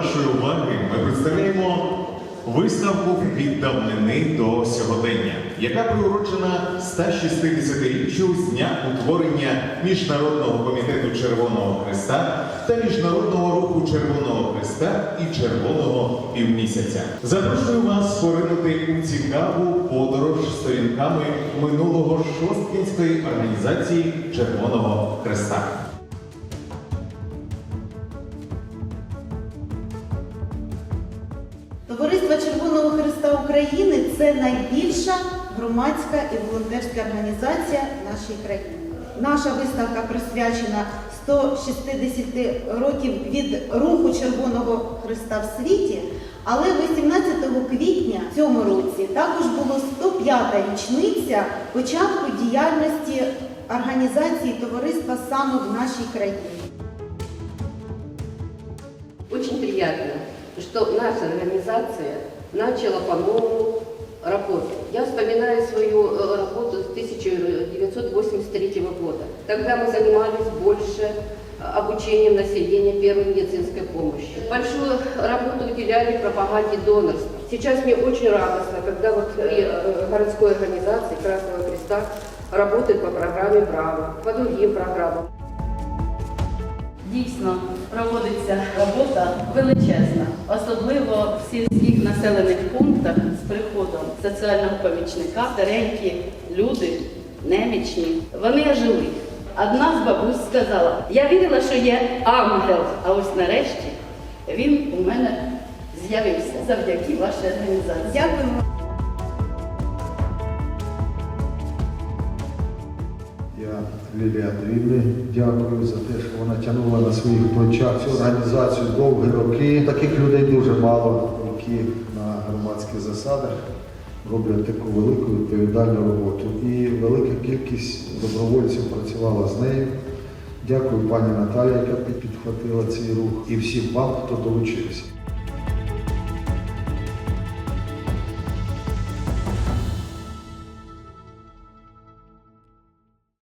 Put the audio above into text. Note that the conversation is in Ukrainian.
вашої уваги ми представляємо виставку від давнини до сьогодення, яка приурочена 160-річчю з дня утворення Міжнародного комітету Червоного Христа та Міжнародного руху Червоного Христа і Червоного півмісяця. Запрошую вас поринути у цікаву подорож сторінками минулого шосткінської організації Червоного Христа. Товариство Червоного Христа України це найбільша громадська і волонтерська організація нашій країні. Наша виставка присвячена 160 років від руху Червоного Христа в світі. Але 18 квітня в цьому році також було 105-та річниця початку діяльності організації товариства саме в нашій країні. Очень приятно, что наша организация начала по-новому работать. Я вспоминаю свою э, работу с 1983 года. Тогда мы занимались больше э, обучением населения первой медицинской помощи. Большую работу уделяли пропаганде донорства. Сейчас мне очень радостно, когда вот при э, городской организации Красного Креста работает по программе «Браво», по другим программам. Дійсно проводиться робота величезна, особливо в сільських населених пунктах з приходом соціального помічника, старенькі люди, немічні. Вони ожили. Одна з бабусь сказала: я вірила, що є ангел, а ось нарешті він у мене з'явився завдяки вашій організації. Дякуємо. Я Лілія Андріївні дякую за те, що вона тягнула на своїх плечах цю організацію довгі роки. Таких людей дуже мало, які на громадських засадах роблять таку велику відповідальну роботу. І велика кількість добровольців працювала з нею. Дякую пані Наталі, яка підхватила цей рух, і всім вам, хто долучився.